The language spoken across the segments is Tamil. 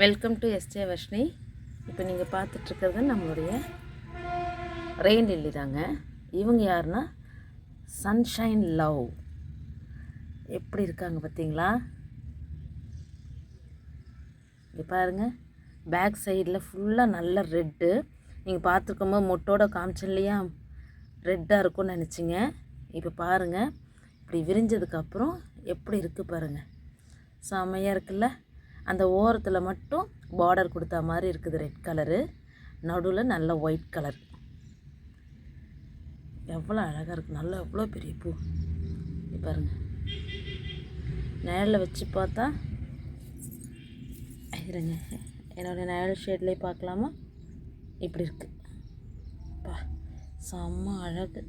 வெல்கம் டு எஸ்ஜே வர்ஷினி இப்போ நீங்கள் பார்த்துட்ருக்கிறது நம்மளுடைய ரெயின் லில்லி தாங்க. இவங்க யாருன்னா? சன்ஷைன் லவ் எப்படி இருக்காங்க பார்த்தீங்களா? இங்கே பாருங்கள் பேக் சைடில் ஃபுல்லாக நல்ல ரெட்டு நீங்கள் பார்த்துருக்கும்போது மொட்டோட காமிச்சேன் ரெட்டாக இருக்கும்னு நினச்சிங்க. இப்போ பாருங்கள் இப்படி விரிஞ்சதுக்கப்புறம் எப்படி இருக்குது பாருங்கள் செமையாக இருக்குல்ல? அந்த ஓரத்தில் மட்டும் பார்டர் கொடுத்த மாதிரி இருக்குது ரெட் கலரு நடுவில் நல்ல ஒயிட் கலர் எவ்வளோ அழகாக இருக்குது நல்லா எவ்வளோ பெரிய பூ. பாருங்கள் பாருங்க. நிழலில் வச்சு பார்த்தா இருங்க. என்னோடய நிழல் ஷேட்லேயே பார்க்கலாமா? இப்படி இருக்குது பா செம்ம அழகு.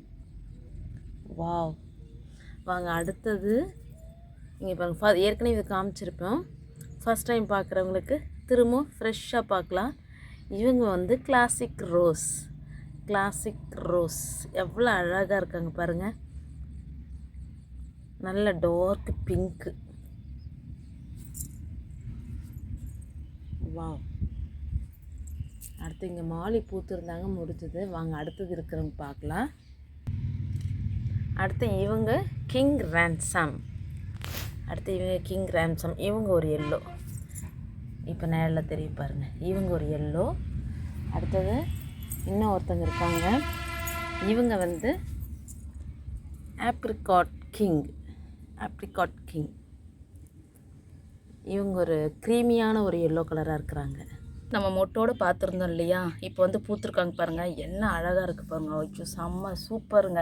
வாவ். வாங்க அடுத்தது இங்கே பாருங்க. ஏற்கனவே இதை காமிச்சிருப்போம். ஃபஸ்ட் டைம் பார்க்குறவங்களுக்கு திரும்பவும் ஃப்ரெஷ்ஷாக பார்க்கலாம் இவங்க வந்து கிளாசிக் ரோஸ் கிளாசிக் ரோஸ் எவ்வளோ அழகாக இருக்காங்க பாருங்கள் நல்ல டார்க் பிங்க்கு வாவ் அடுத்து இங்கே மாலை பூத்துருந்தாங்க முடிஞ்சது. வாங்க அடுத்தது இருக்கிறவங்க பார்க்கலாம் அடுத்து இவங்க கிங் ரேன்சம் அடுத்து இவங்க கிங் ரேம்சம் இவங்க ஒரு எல்லோ இப்போ நேரில் தெரியும் பாருங்கள் இவங்க ஒரு எல்லோ அடுத்தது இன்னும் ஒருத்தங்க இருக்காங்க. இவங்க வந்து ஆப்ரிகாட் கிங் ஆப்ரிகாட் கிங் இவங்க ஒரு க்ரீமியான ஒரு எல்லோ கலராக இருக்கிறாங்க. நம்ம மொட்டோடு பார்த்துருந்தோம் இல்லையா? இப்போ வந்து பூத்துருக்காங்க பாருங்கள் என்ன அழகாக இருக்குது பாருங்க. ஐயோ செம்ம சூப்பருங்க.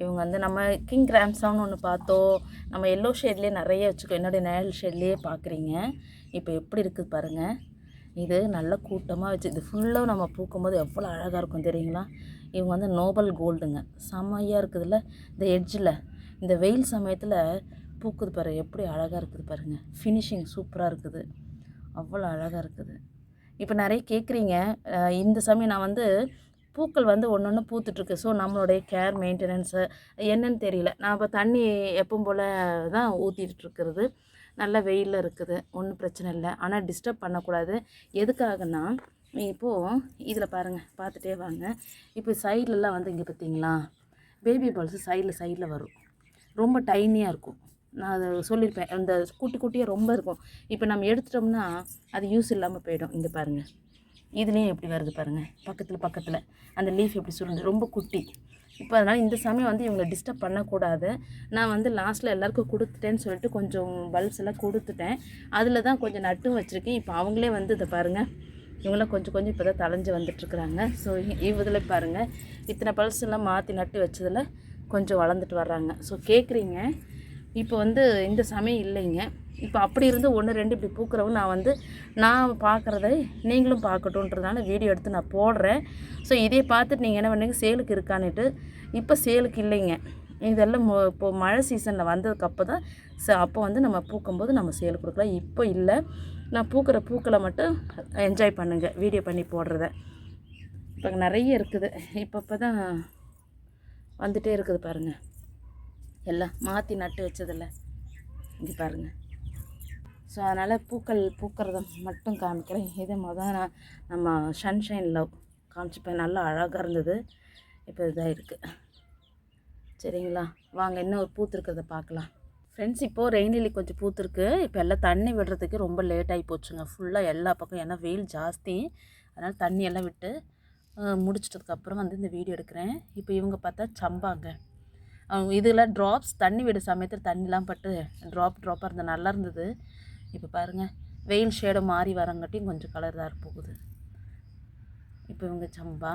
இவங்க வந்து நம்ம கிங் கிராம்ஸான்னு ஒன்று பார்த்தோம். நம்ம எல்லோ ஷேட்லேயே நிறைய வச்சுக்கோ என்னுடைய நேல் ஷேட்லேயே பார்க்குறீங்க. இப்போ எப்படி இருக்குது பாருங்கள் இது நல்ல கூட்டமாக வச்சு இது ஃபுல்லாக நம்ம பூக்கும்போது எவ்வளோ அழகாக இருக்கும் தெரியுங்களா? இவங்க வந்து நோபல் கோல்டுங்க செம்மையாக இருக்குதுல்ல? இந்த எட்ஜில் இந்த வெயில் சமயத்தில் பூக்குது பாரு எப்படி அழகாக இருக்குது பாருங்கள் ஃபினிஷிங் சூப்பராக இருக்குது. அவ்வளோ அழகாக இருக்குது. இப்போ நிறைய கேட்குறீங்க இந்த சமயம் நான் வந்து பூக்கள் வந்து ஒன்று ஒன்று பூத்துட்ருக்கு ஸோ நம்மளுடைய கேர் மெயின்டெனன்ஸு என்னன்னு தெரியல. நான் இப்போ தண்ணி எப்பவும் போல் தான் ஊற்றிட்டுருக்கிறது நல்ல வெயிலில் இருக்குது. ஒன்றும் பிரச்சனை இல்லை. ஆனால் டிஸ்டர்ப் பண்ணக்கூடாது. எதுக்காகன்னா இப்போது இதில் பாருங்கள் பார்த்துட்டே வாங்க. இப்போ சைட்லலாம் வந்து இங்கே பார்த்தீங்களா பேபி பால்ஸு சைடில் சைடில் வரும். ரொம்ப டைனியாக இருக்கும். நான் அதை சொல்லியிருப்பேன். அந்த குட்டி குட்டியாக ரொம்ப இருக்கும். இப்போ நம்ம எடுத்துட்டோம்னா அது யூஸ் இல்லாமல் போயிடும். இங்கே பாருங்கள் இதுலேயும் எப்படி வருது பாருங்கள் பக்கத்தில் பக்கத்தில். அந்த லீஃப் எப்படி சுருண்டு ரொம்ப குட்டி. இப்போ அதனால் இந்த சமயம் வந்து இவங்களை டிஸ்டர்ப் பண்ணக்கூடாது. நான் வந்து லாஸ்ட்டில் எல்லாருக்கும் கொடுத்துட்டேன்னு சொல்லிட்டு கொஞ்சம் பல்ப்ஸ் எல்லாம் கொடுத்துட்டேன். அதில் தான் கொஞ்சம் நட்டும் வச்சுருக்கேன். இப்போ அவங்களே வந்து இதை பாருங்கள் இவங்களாம் கொஞ்சம் கொஞ்சம் இப்போ தான் தலைஞ்சு வந்துட்டுருக்குறாங்க ஸோ இதில் பாருங்கள் இத்தனை பல்ஸ் எல்லாம் மாற்றி நட்டு வச்சதில் கொஞ்சம் வளர்ந்துட்டு வர்றாங்க. ஸோ கேட்குறீங்க இப்போ வந்து இந்த சமயம் இல்லைங்க. இப்போ அப்படி இருந்து ஒன்று ரெண்டு இப்படி பூக்கிறவங்க நான் வந்து நான் பார்க்குறத நீங்களும் பார்க்கட்டுன்றதுனால வீடியோ எடுத்து நான் போடுறேன். ஸோ இதே பார்த்துட்டு நீங்கள் என்ன பண்ணுங்க சேலுக்கு இருக்கான்னுட்டு இப்போ சேலுக்கு இல்லைங்க. இதெல்லாம் மொ இப்போது மழை சீசனில் வந்ததுக்கு அப்போ தான் ச அப்போ வந்து நம்ம பூக்கும்போது நம்ம சேல் கொடுக்கலாம் இப்போ இல்லை. நான் பூக்கிற பூக்களை மட்டும் என்ஜாய் பண்ணுங்கள் வீடியோ பண்ணி போடுறத. இப்போ நிறைய இருக்குது. இப்போ இப்போ தான் வந்துகிட்டே இருக்குது பாருங்கள் எல்லாம் மாற்றி நட்டு வச்சதில்ல இங்கே பாருங்கள் ஸோ அதனால் பூக்கள் பூக்கிறத மட்டும் காமிக்கிறேன். இதே மொதல் நான் நம்ம சன்ஷைன் லவ் காமிச்சிப்பேன். நல்லா அழகாக இருந்தது. இப்போ இதாக இருக்குது சரிங்களா? வாங்க இன்னும் ஒரு பூத்துருக்கிறத பார்க்கலாம். ஃப்ரெண்ட்ஸ் இப்போது ரெயினிலி கொஞ்சம் பூத்துருக்கு. இப்போ எல்லாம் தண்ணி விடுறதுக்கு ரொம்ப லேட் ஆகி போச்சுங்க. ஃபுல்லாக எல்லா பக்கம் ஏன்னா வெயில் ஜாஸ்தி. அதனால் தண்ணி எல்லாம் விட்டு முடிச்சிட்டதுக்கப்புறம் வந்து இந்த வீடியோ எடுக்கிறேன். இப்போ இவங்க பார்த்தா சம்பாங்க. இதில் ட்ராப்ஸ் தண்ணி விட சமயத்தில் தண்ணிலாம் பட்டு ட்ராப் ட்ராப்பாக இருந்தது நல்லா இருந்தது. இப்போ பாருங்கள் வெயில் ஷேடை மாறி வரங்காட்டியும் கொஞ்சம் கலர் தான் போகுது. இப்போ இவங்க சம்பா.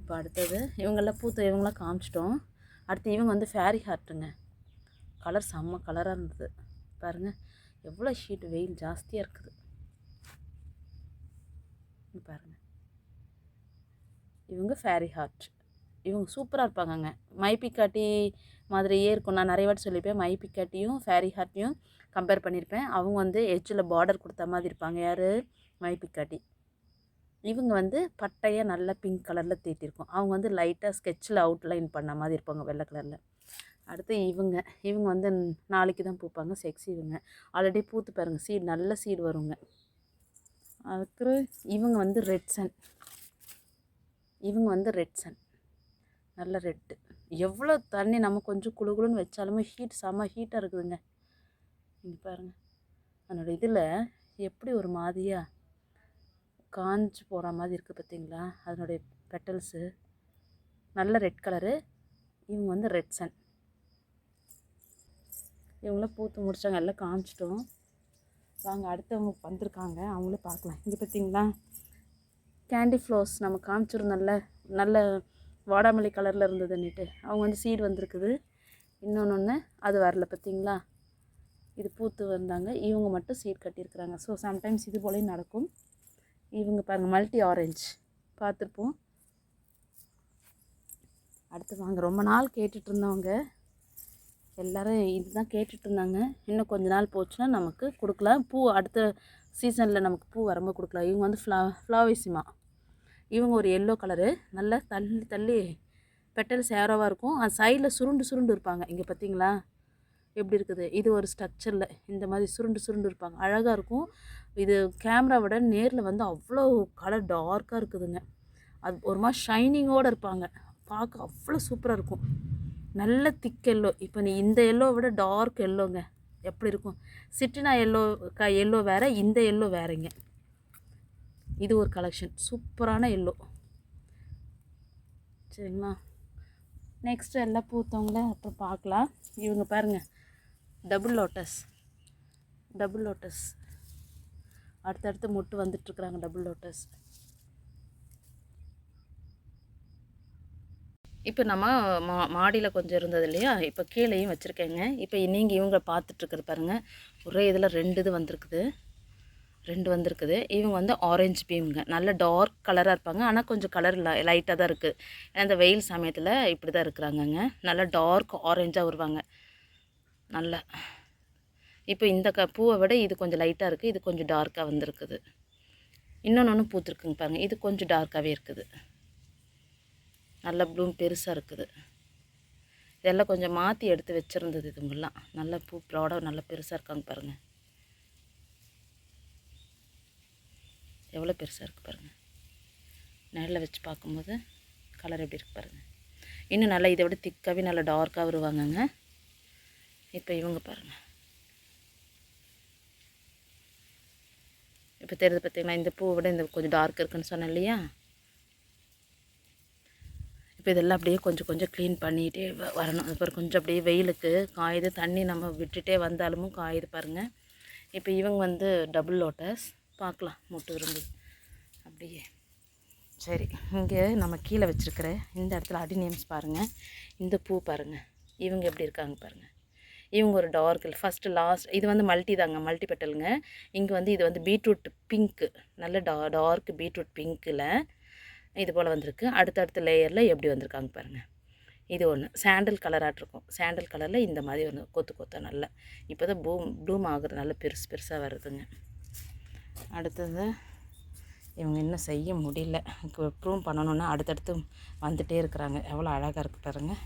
இப்போ அடுத்தது இவங்கெல்லாம் பூத்த இவங்களாம் காமிச்சிட்டோம். அடுத்து இவங்க வந்து ஃபேரி ஹார்ட்டுங்க கலர் செம்ம கலராக இருந்தது. பாருங்கள் எவ்வளோ ஷீட் வெயில் ஜாஸ்தியாக இருக்குது. பாருங்கள் இவங்க ஃபேரி ஹார்ட் இவங்க சூப்பராக இருப்பாங்கங்க. மைப்பிக்காட்டி மாதிரியே இருக்கும். நான் நிறைய வாட்டி சொல்லியிருப்பேன். மைப்பிக்காட்டியும் ஃபேரி ஹார்ட்டையும் கம்பேர் பண்ணியிருப்பேன். அவங்க வந்து எட்ஜில் பார்டர் கொடுத்த மாதிரி இருப்பாங்க. யார்? மைப்பிக்காட்டி. இவங்க வந்து பட்டையாக நல்லா பிங்க் கலரில் தீட்டியிருக்கும் அவங்க வந்து லைட்டாக ஸ்கெட்சில் அவுட்லைன் பண்ண மாதிரி இருப்பாங்க வெள்ளை கலரில் அடுத்து இவங்க. இவங்க வந்து நாளைக்கு தான் பூப்பாங்க. செக்ஸி இவங்க. ஆல்ரெடி பூத்து பாருங்கள் சீட் நல்ல சீடு வருங்க. அதுக்கு இவங்க வந்து ரெட் சன் இவங்க வந்து ரெட் சன் நல்ல ரெட்டு. எவ்வளோ தண்ணி நம்ம கொஞ்சம் குளு குளுன்னு வச்சாலுமே ஹீட் செம்ம ஹீட்டாக இருக்குதுங்க. இங்கே பாருங்கள் அதனோட இதில் எப்படி ஒரு மாதிரியாக காஞ்சு போகிற மாதிரி இருக்குது பார்த்தீங்களா அதனுடைய பெட்டல்ஸு நல்ல ரெட் கலரு இவங்க வந்து ரெட் சன் இவங்களாம் பூத்து முடித்தாங்க எல்லாம் காமிச்சிட்டோம். வாங்க அடுத்தவங்க வந்திருக்காங்க. அவங்களும் பார்க்கலாம். இங்கே பார்த்தீங்களா கேண்டி ஃப்ளோஸ் நம்ம காமிச்சிருந்தோம்ல. நல்ல வாடாமல்லி கலரில் இருந்ததுன்னுட்டு. அவங்க வந்து சீடு வந்திருக்குது. இன்னொன்று ஒன்று அது வரல பார்த்தீங்களா இது பூத்து வந்தாங்க. இவங்க மட்டும் சீட் கட்டியிருக்கிறாங்க. ஸோ சம்டைம்ஸ் இது போலையும் நடக்கும். இவங்க பாருங்கள் மல்டி ஆரஞ்சு பார்த்துருப்போம். அடுத்து வாங்க ரொம்ப நாள் கேட்டுட்டு இருந்தவங்க எல்லோரும் இதுதான் கேட்டுட்டு இருந்தாங்க இன்னும் கொஞ்ச நாள் போச்சுன்னா நமக்கு கொடுக்கலாம். பூ அடுத்த சீசனில் நமக்கு பூ வரும்போது கொடுக்கலாம். இவங்க வந்து ஃப்ளா ஃப்ளாவேசிமா இவங்க ஒரு எல்லோ கலரு நல்லா தள்ளி தள்ளி பெட்டல் சேரோவாக இருக்கும். அது சைடில் சுருண்டு சுருண்டு இருப்பாங்க. இங்கே பார்த்தீங்களா எப்படி இருக்குது? இது ஒரு ஸ்ட்ரக்சரில் இந்த மாதிரி சுருண்டு சுருண்டு இருப்பாங்க. அழகாக இருக்கும். இது கேமராவோட நேரில் வந்து அவ்வளோ கலர் டார்க்காக இருக்குதுங்க. அது ஒரு மாதிரி ஷைனிங்கோடு இருப்பாங்க. பார்க்க அவ்வளோ சூப்பராக இருக்கும். நல்ல திக் எல்லோ இப்போ நீ இந்த எல்லோ விட டார்க் எல்லோங்க எப்படி இருக்கும்? சிட்டினா எல்லோ க எல்லோ வேறு இந்த எல்லோ வேறுங்க. இது ஒரு கலெக்ஷன் சூப்பரான எல்லோ. சரிங்களா? நெக்ஸ்ட் எல்லாம் பூத்தவங்கள அப்புறம் பார்க்கலாம். இவங்க பாருங்கள் டபுள் லோட்டஸ் டபுள் லோட்டஸ் அடுத்தடுத்து மொட்டு வந்துட்டுருக்குறாங்க டபுள் லோட்டஸ் இப்போ நம்ம மா மாடியில் கொஞ்சம் இருந்தது இல்லையா? இப்போ கீழேயும் வச்சுருக்கேங்க. இப்போ நீங்கள் இவங்க பார்த்துட்ருக்குறது பாருங்கள் ஒரே இதில் ரெண்டு இது வந்திருக்குது. ரெண்டு வந்திருக்குது. இவங்க வந்து ஆரஞ்சு பீமுங்க நல்ல டார்க் கலராக இருப்பாங்க. ஆனால் கொஞ்சம் கலர் லைட்டாக தான் இருக்குது ஏன்னா இந்த வெயில் சமயத்தில் இப்படி தான் இருக்கிறாங்கங்க. நல்லா டார்க் ஆரஞ்சாக வருவாங்க நல்லா. இப்போ இந்த க பூவை விட இது கொஞ்சம் லைட்டாக இருக்குது இது கொஞ்சம் டார்க்காக வந்திருக்குது. இன்னொன்று ஒன்று பூத்துருக்குங்க பாருங்கள் இது கொஞ்சம் டார்க்காகவே இருக்குது. நல்ல ப்ளூம் பெருசாக இருக்குது. இதெல்லாம் கொஞ்சம் மாற்றி எடுத்து வச்சுருந்தது இதுங்கெல்லாம். நல்ல பூ ப்ராடாக நல்லா பெருசாக இருக்காங்க பாருங்கள் எவ்வளோ பெருசாக இருக்குது பாருங்கள் நேரில் வச்சு பார்க்கும்போது கலர் எப்படி இருக்குது பாருங்கள் இன்னும் நல்லா இதை விட திக்காகவே நல்லா டார்க்காக வருவாங்கங்க. இப்போ இவங்க பாருங்கள் இப்போ தெரியுது பார்த்தீங்களா இந்த பூவை விட இந்த கொஞ்சம் டார்க் இருக்குன்னு சொன்னேன் இல்லையா? இப்போ இதெல்லாம் அப்படியே கொஞ்சம் கொஞ்சம் க்ளீன் பண்ணிகிட்டே வரணும். அப்புறம் கொஞ்சம் அப்படியே வெயிலுக்கு காயுது தண்ணி நம்ம விட்டுட்டே வந்தாலும் காயுது பாருங்கள் இப்போ இவங்க வந்து டபுள் லோட்டஸ் பார்க்கலாம் முட்டு விரும்பு. அப்படியே. சரி இங்கே நம்ம கீழே வச்சுருக்கிற இந்த இடத்துல அடிநேம்ஸ் பாருங்கள் இந்த பூ பாருங்கள் இவங்க எப்படி இருக்காங்க பாருங்கள் இவங்க ஒரு டார்க் ஃபஸ்ட்டு லாஸ்ட் இது வந்து மல்டி தாங்க மல்டி பெட்டலுங்க இங்கே வந்து இது வந்து பீட்ரூட் பிங்க்கு நல்ல டா டார்க் பீட்ரூட் பிங்க்கில் இது போல் வந்திருக்கு. அடுத்தடுத்த லேயரில் எப்படி வந்திருக்காங்க பாருங்கள் இது ஒன்று சாண்டல் கலராக இருக்கும். சாண்டல் கலரில் இந்த மாதிரி ஒன்று கொத்து கொத்த நல்லா. இப்போ தான் பூம் ப்ளூம் ஆகுறது நல்ல பெருசு பெருசாக வருதுங்க. அடுத்தது இவங்க இன்னும் செய்ய முடியல. ப்ரூவ் பண்ணணுன்னா அடுத்தடுத்து வந்துகிட்டே இருக்கிறாங்க. எவ்வளோ அழகாக இருக்குது பாருங்கள்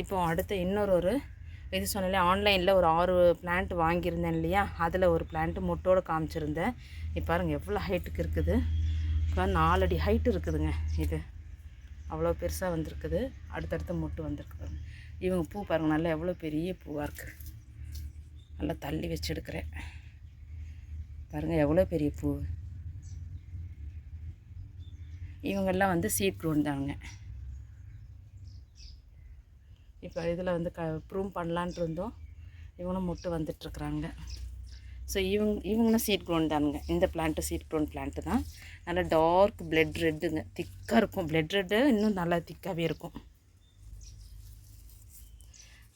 இப்போ அடுத்து இன்னொரு ஒரு இது சொன்னாலே ஆன்லைனில் ஒரு ஆறு பிளான்ட் வாங்கியிருந்தேன் இல்லையா? அதில் ஒரு பிளான்ட்டு முட்டோடு காமிச்சிருந்தேன். இப்போ பாருங்கள் எவ்வளோ ஹைட்டுக்கு இருக்குது. இப்போ நாலடி ஹைட்டு இருக்குதுங்க இது. அவ்வளோ பெருசாக வந்திருக்குது. அடுத்தடுத்து முட்டு வந்திருக்குது இவங்க பூ பாருங்கள் நல்லா எவ்வளோ பெரிய பூவாக இருக்குது நல்லா தள்ளி வச்சு எடுக்கிறேன். பாருங்கள் எவ்வளோ பெரிய பூ. இவங்கெல்லாம் வந்து சீட் க்ரூன் தாங்க இப்போ இதில் வந்து க ப்ரூம் பண்ணலான்ட்டு இருந்தோம். இவங்களும் முட்டு வந்துட்டுருக்குறாங்க ஸோ இவங்க இவங்களும் சீட் க்ரோன் தானுங்க. இந்த பிளான்ட்டு சீட் க்ரோன் பிளான்ட்டு தான். நல்லா டார்க் பிளட் ரெட்டுங்க திக்காக இருக்கும். பிளட் ரெட்டு இன்னும் நல்லா திக்காகவே இருக்கும்.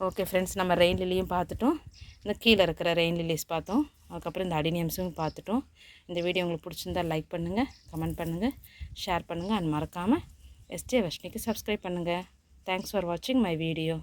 ஓகே ஃப்ரெண்ட்ஸ் நம்ம ரெயின் லில்லியும் பார்த்துட்டோம். இந்த கீழே இருக்கிற ரெயின் லில்லிஸ் பார்த்தோம். அதுக்கப்புறம் இந்த அடினியம்ஸும் பார்த்துட்டோம். இந்த வீடியோ உங்களுக்கு பிடிச்சிருந்தால் லைக் பண்ணுங்கள் கமெண்ட் பண்ணுங்கள் ஷேர் பண்ணுங்கள் அண்ட் மறக்காமல் எஸ்ஜே வஷ்ணிக்கு சப்ஸ்கிரைப் பண்ணுங்கள் தேங்க்ஸ் ஃபார் வாட்சிங் மை வீடியோ